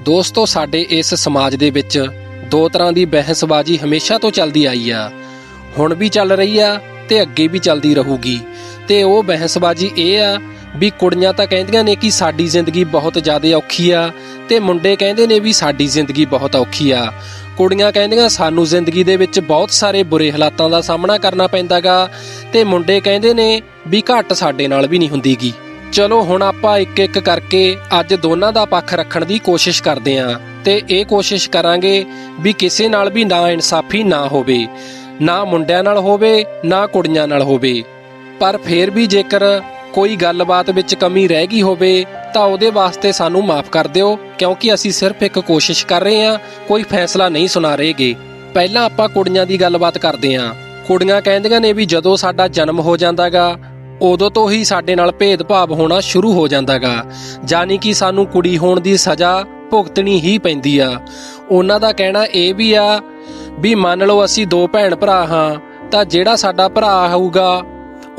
ਦੋਸਤੋ, ਸਾਡੇ ਇਸ ਸਮਾਜ ਦੇ ਵਿੱਚ ਦੋ ਤਰ੍ਹਾਂ ਦੀ ਬਹਿਸਬਾਜ਼ੀ ਹਮੇਸ਼ਾ ਤੋਂ ਚੱਲਦੀ ਆਈ ਆ। ਹੁਣ ਵੀ ਚੱਲ ਰਹੀ ਆ ਤੇ ਅੱਗੇ ਵੀ ਚੱਲਦੀ ਰਹੂਗੀ। ਤੇ ਉਹ ਬਹਿਸਬਾਜ਼ੀ ਇਹ ਆ ਵੀ ਕੁੜੀਆਂ ਤਾਂ ਕਹਿੰਦੀਆਂ ਨੇ ਕਿ ਸਾਡੀ ਜ਼ਿੰਦਗੀ ਬਹੁਤ ਜ਼ਿਆਦਾ ਔਖੀ ਆ ਤੇ ਮੁੰਡੇ ਕਹਿੰਦੇ ਨੇ ਵੀ ਸਾਡੀ ਜ਼ਿੰਦਗੀ ਬਹੁਤ ਔਖੀ ਆ। ਕੁੜੀਆਂ ਕਹਿੰਦੀਆਂ, ਸਾਨੂੰ ਜ਼ਿੰਦਗੀ ਦੇ ਵਿੱਚ ਬਹੁਤ ਸਾਰੇ ਬੁਰੇ ਹਾਲਾਤਾਂ ਦਾ ਸਾਹਮਣਾ ਕਰਨਾ ਪੈਂਦਾਗਾ ਤੇ ਮੁੰਡੇ ਕਹਿੰਦੇ ਨੇ ਵੀ ਘੱਟ ਸਾਡੇ ਨਾਲ ਵੀ ਨਹੀਂ ਹੁੰਦੀਗੀ। ਚਲੋ ਹੁਣ ਆਪਾਂ ਇੱਕ ਇੱਕ ਕਰਕੇ ਅੱਜ ਦੋਨਾਂ ਦਾ ਪੱਖ ਰੱਖਣ ਦੀ ਕੋਸ਼ਿਸ਼ ਕਰਦੇ ਆਂ ਤੇ ਇਹ ਕੋਸ਼ਿਸ਼ ਕਰਾਂਗੇ ਵੀ ਕਿਸੇ ਨਾਲ ਵੀ ਨਾ ਇਨਸਾਫੀ ਨਾ ਹੋਵੇ, ਨਾ ਮੁੰਡਿਆਂ ਨਾਲ ਹੋਵੇ, ਨਾ ਕੁੜੀਆਂ ਨਾਲ ਹੋਵੇ। ਪਰ ਫੇਰ ਵੀ ਜੇਕਰ ਕੋਈ ਗੱਲਬਾਤ ਵਿੱਚ ਕਮੀ ਰਹਿ ਗਈ ਹੋਵੇ, ਤਾਂ ਉਹਦੇ ਵਾਸਤੇ ਸਾਨੂੰ ਮਾਫ ਕਰ ਦਿਓ, ਕਿਉਂਕਿ ਅਸੀਂ ਸਿਰਫ ਇੱਕ ਕੋਸ਼ਿਸ਼ ਕਰ ਰਹੇ ਹਾਂ, ਕੋਈ ਫੈਸਲਾ ਨਹੀਂ ਸੁਣਾ ਰਹੇਗੇ। ਪਹਿਲਾਂ ਆਪਾਂ ਕੁੜੀਆਂ ਦੀ ਗੱਲਬਾਤ ਕਰਦੇ ਹਾਂ। ਕੁੜੀਆਂ ਕਹਿੰਦੀਆਂ ਨੇ ਵੀ ਜਦੋਂ ਸਾਡਾ ਜਨਮ ਹੋ ਜਾਂਦਾਗਾ ਉਦੋਂ ਤੋਂ ਹੀ ਸਾਡੇ ਨਾਲ ਭੇਦਭਾਵ ਹੋਣਾ ਸ਼ੁਰੂ ਹੋ ਜਾਂਦਾਗਾ। ਜਾਨੀ ਕਿ ਸਾਨੂੰ ਕੁੜੀ ਹੋਣ ਦੀ ਸਜ਼ਾ ਭੁਗਤਣੀ ਹੀ ਪੈਂਦੀ ਆ। ਉਹਨਾਂ ਦਾ ਕਹਿਣਾ ਇਹ ਵੀ ਆ ਵੀ ਮੰਨ ਲਓ ਅਸੀਂ ਦੋ ਭੈਣ ਭਰਾ ਹਾਂ, ਤਾਂ ਜਿਹੜਾ ਸਾਡਾ ਭਰਾ ਹੋਊਗਾ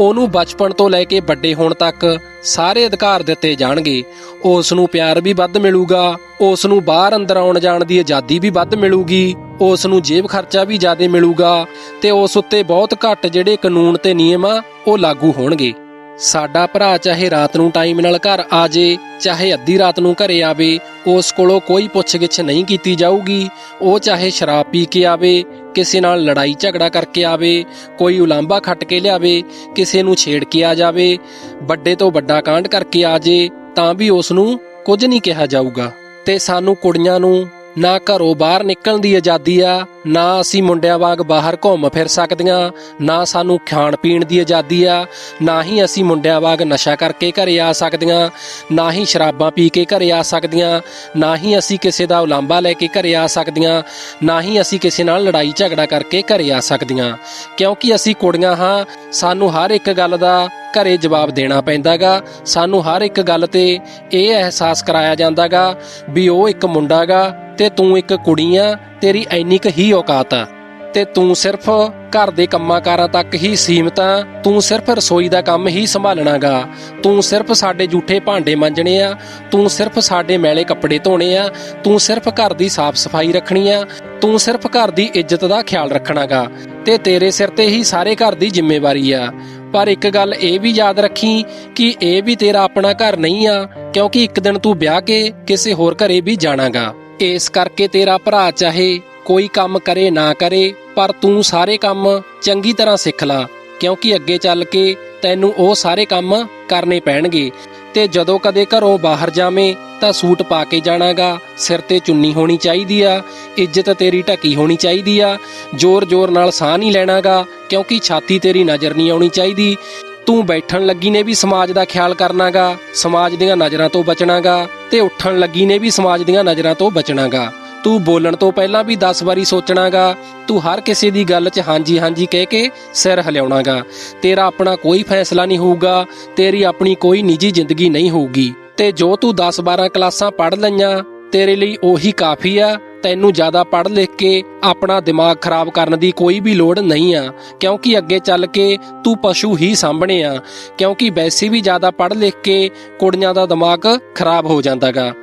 ਉਹਨੂੰ ਬਚਪਨ ਤੋਂ ਲੈ ਕੇ ਵੱਡੇ ਹੋਣ ਤੱਕ ਸਾਰੇ ਅਧਿਕਾਰ ਦਿੱਤੇ ਜਾਣਗੇ। ਉਸ ਨੂੰ ਪਿਆਰ ਵੀ ਵੱਧ ਮਿਲੂਗਾ ਉਸ ਨੂੰ ਬਾਹਰ ਅੰਦਰ ਆਉਣ ਜਾਣ ਦੀ ਆਜ਼ਾਦੀ ਵੀ ਵੱਧ ਮਿਲੂਗੀ ਉਸ ਨੂੰ ਜੇਬ ਖਰਚਾ ਵੀ ਜ਼ਿਆਦਾ ਮਿਲੂਗਾ ਤੇ ਉਸ ਉੱਤੇ ਬਹੁਤ ਘੱਟ ਜਿਹੜੇ ਕਾਨੂੰਨ ਤੇ ਨਿਯਮ ਆ, ਉਹ ਲਾਗੂ ਹੋਣਗੇ। ਸਾਡਾ ਭਰਾ ਚਾਹੇ ਰਾਤ ਨੂੰ ਟਾਈਮ ਨਾਲ ਘਰ ਆ ਜੇ, ਚਾਹੇ ਅੱਧੀ ਰਾਤ ਨੂੰ ਘਰੇ ਆਵੇ, ਉਸ ਕੋਲੋਂ ਕੋਈ ਪੁੱਛਗਿੱਛ ਨਹੀਂ ਕੀਤੀ ਜਾਊਗੀ। ਉਹ ਚਾਹੇ ਸ਼ਰਾਬ ਪੀ ਕੇ ਆਵੇ ਕਿਸੇ ਨਾਲ ਲੜਾਈ ਝਗੜਾ ਕਰਕੇ ਆਵੇ, ਕੋਈ ਉਲਾਂਭਾ ਖੱਟ ਕੇ ਲਿਆਵੇ, ਕਿਸੇ ਨੂੰ ਛੇੜ ਕੇ ਆ ਜਾਵੇ, ਵੱਡੇ ਤੋਂ ਵੱਡਾ ਕਾਂਡ ਕਰਕੇ ਆ ਜੇ, ਤਾਂ ਵੀ ਉਸ ਨੂੰ ਕੁਝ ਨਹੀਂ ਕਿਹਾ ਜਾਊਗਾ। ਤੇ ਸਾਨੂੰ ਕੁੜੀਆਂ ਨੂੰ ਨਾ ਘਰੋਂ ਬਾਹਰ ਨਿਕਲਣ ਦੀ ਆਜ਼ਾਦੀ ਆ ਨਾ ਅਸੀਂ ਮੁੰਡਿਆਂ ਵਾਂਗ ਬਾਹਰ ਘੁੰਮ ਫਿਰ ਸਕਦੀਆਂ, ਨਾ ਸਾਨੂੰ ਖਾਣ ਪੀਣ ਦੀ ਆਜ਼ਾਦੀ ਆ, ਨਾ ਹੀ ਅਸੀਂ ਮੁੰਡਿਆਂ ਵਾਂਗ ਨਸ਼ਾ ਕਰਕੇ ਘਰੇ ਆ ਸਕਦੀਆਂ, ਨਾ ਹੀ ਸ਼ਰਾਬਾਂ ਪੀ ਕੇ ਘਰੇ ਆ ਸਕਦੀਆਂ, ਨਾ ਹੀ ਅਸੀਂ ਕਿਸੇ ਦਾ ਉਲਾਂਭਾ ਲੈ ਕੇ ਘਰੇ ਆ ਸਕਦੀਆਂ, ਨਾ ਹੀ ਅਸੀਂ ਕਿਸੇ ਨਾਲ ਲੜਾਈ ਝਗੜਾ ਕਰਕੇ ਘਰੇ ਆ ਸਕਦੀਆਂ। ਕਿਉਂਕਿ ਅਸੀਂ ਕੁੜੀਆਂ ਹਾਂ, ਸਾਨੂੰ ਹਰ ਇੱਕ ਗੱਲ ਦਾ ਘਰੇ ਜਵਾਬ ਦੇਣਾ ਪੈਂਦਾਗਾ, ਸਾਨੂੰ ਹਰ ਇੱਕ ਗੱਲ ਤੇ ਇਹ ਅਹਿਸਾਸ ਕਰਾਇਆ ਜਾਂਦਾਗਾ ਵੀ ਉਹ ਇੱਕ ਮੁੰਡਾਗਾ ਤੇ ਤੂੰ ਇੱਕ ਕੁੜੀ ਆ ਤੇਰੀ ਐਨੀ ਕੁ ਹੀ ਔਕਾਤ ਆ। ਤੇ ਤੂੰ ਸਿਰਫ ਘਰ ਦੇ ਕੰਮਾਂਕਾਰਾਂ ਤੱਕ ਹੀ ਸੀਮਤ ਆ। ਤੂੰ ਸਿਰਫ ਰਸੋਈ ਦਾ ਕੰਮ ਹੀ ਸੰਭਾਲਣਾਗਾ। ਤੂੰ ਸਿਰਫ ਸਾਡੇ ਜੂਠੇ ਭਾਂਡੇ ਮਾਂਜਣੇ ਆ। ਤੂੰ ਸਿਰਫ ਸਾਡੇ ਮੈਲੇ ਕੱਪੜੇ ਧੋਣੇ ਆ। ਤੂੰ ਸਿਰਫ ਘਰ ਦੀ ਸਾਫ਼ ਸਫ਼ਾਈ ਰੱਖਣੀ ਆ। ਤੂੰ ਸਿਰਫ ਘਰ ਦੀ ਇੱਜ਼ਤ ਦਾ ਖਿਆਲ ਰੱਖਣਾਗਾ। ਤੇ ਤੇਰੇ ਸਿਰ ਤੇ ਹੀ ਸਾਰੇ ਘਰ ਦੀ ਜ਼ਿੰਮੇਵਾਰੀ ਆ। ਪਰ ਇੱਕ ਗੱਲ ਇਹ ਵੀ ਯਾਦ ਰੱਖੀ ਕਿ ਇਹ ਵੀ ਤੇਰਾ ਆਪਣਾ ਘਰ ਨਹੀਂ ਆ। ਕਿਉਂਕਿ ਇੱਕ ਦਿਨ ਤੂੰ ਵਿਆਹ ਕੇ ਕਿਸੇ ਹੋਰ ਘਰੇ ਵੀ ਜਾਣਾਗਾ। ਇਸ ਕਰਕੇ ਤੇਰਾ ਭਰਾ ਚਾਹੇ ਕੋਈ ਕੰਮ ਕਰੇ ਨਾ ਕਰੇ, ਪਰ ਤੂੰ ਸਾਰੇ ਕੰਮ ਚੰਗੀ ਤਰ੍ਹਾਂ ਸਿੱਖ ਲਾ, ਕਿਉਂਕਿ ਅੱਗੇ ਚੱਲ ਕੇ ਤੈਨੂੰ ਉਹ ਸਾਰੇ ਕੰਮ ਕਰਨੇ ਪੈਣਗੇ। ਤੇ ਜਦੋਂ ਕਦੇ ਘਰੋਂ ਬਾਹਰ ਜਾਵੇਂ, ਤਾਂ ਸੂਟ ਪਾ ਕੇ ਜਾਣਾਗਾ, ਸਿਰ ਤੇ ਚੁੰਨੀ ਹੋਣੀ ਚਾਹੀਦੀ ਆ, ਇੱਜ਼ਤ ਤੇਰੀ ਢੱਕੀ ਹੋਣੀ ਚਾਹੀਦੀ ਆ, ਜ਼ੋਰ-ਜ਼ੋਰ ਨਾਲ ਸਾਹ ਨਹੀਂ ਲੈਣਾਗਾ, ਕਿਉਂਕਿ ਛਾਤੀ ਤੇਰੀ ਨਜ਼ਰ ਨਹੀਂ ਆਉਣੀ ਚਾਹੀਦੀ। ਤੂੰ ਬੈਠਣ ਲੱਗੀ ਨੇ ਵੀ ਸਮਾਜ ਦਾ ਖਿਆਲ ਕਰਨਾਗਾ, ਸਮਾਜ ਦੀਆਂ ਨਜ਼ਰਾਂ ਤੋਂ ਬਚਣਾਗਾ ਤੇ ਉੱਠਣ ਲੱਗੀ ਨੇ ਵੀ ਸਮਾਜ ਦੀਆਂ ਨਜ਼ਰਾਂ ਤੋਂ ਬਚਣਾਗਾ। ਤੂੰ ਬੋਲਣ ਤੋਂ ਪਹਿਲਾਂ ਵੀ 10 ਵਾਰੀ ਸੋਚਣਾਗਾ, ਤੂੰ ਹਰ ਕਿਸੇ ਦੀ ਗੱਲ 'ਚ ਹਾਂਜੀ ਹਾਂਜੀ ਕਹਿ ਕੇ ਸਿਰ ਹਿਲਾਉਣਾਗਾ। ਤੇਰਾ ਆਪਣਾ ਕੋਈ ਫੈਸਲਾ ਨਹੀਂ ਹੋਊਗਾ, ਤੇਰੀ ਆਪਣੀ ਕੋਈ ਨਿੱਜੀ ਜ਼ਿੰਦਗੀ ਨਹੀਂ ਹੋਊਗੀ। ਤੇ ਜੋ ਤੂੰ 10-12 ਕਲਾਸਾਂ ਪੜ੍ਹ ਲਈਆਂ, ਤੇਰੇ ਲਈ ਉਹੀ ਕਾਫੀ ਆ ਤੈਨੂੰ ਜ਼ਿਆਦਾ ਪੜ੍ਹ ਲਿਖ ਕੇ ਆਪਣਾ ਦਿਮਾਗ ਖਰਾਬ ਕਰਨ ਦੀ ਕੋਈ ਵੀ ਲੋੜ ਨਹੀਂ ਆ। ਕਿਉਂਕਿ ਅੱਗੇ ਚੱਲ ਕੇ ਤੂੰ ਪਸ਼ੂ ਹੀ ਸਾਂਭਣੇ ਆ। ਕਿਉਂਕਿ ਵੈਸੇ ਵੀ ਜ਼ਿਆਦਾ ਪੜ੍ਹ ਲਿਖ ਕੇ ਕੁੜੀਆਂ ਦਾ ਦਿਮਾਗ ਖਰਾਬ ਹੋ ਜਾਂਦਾਗਾ।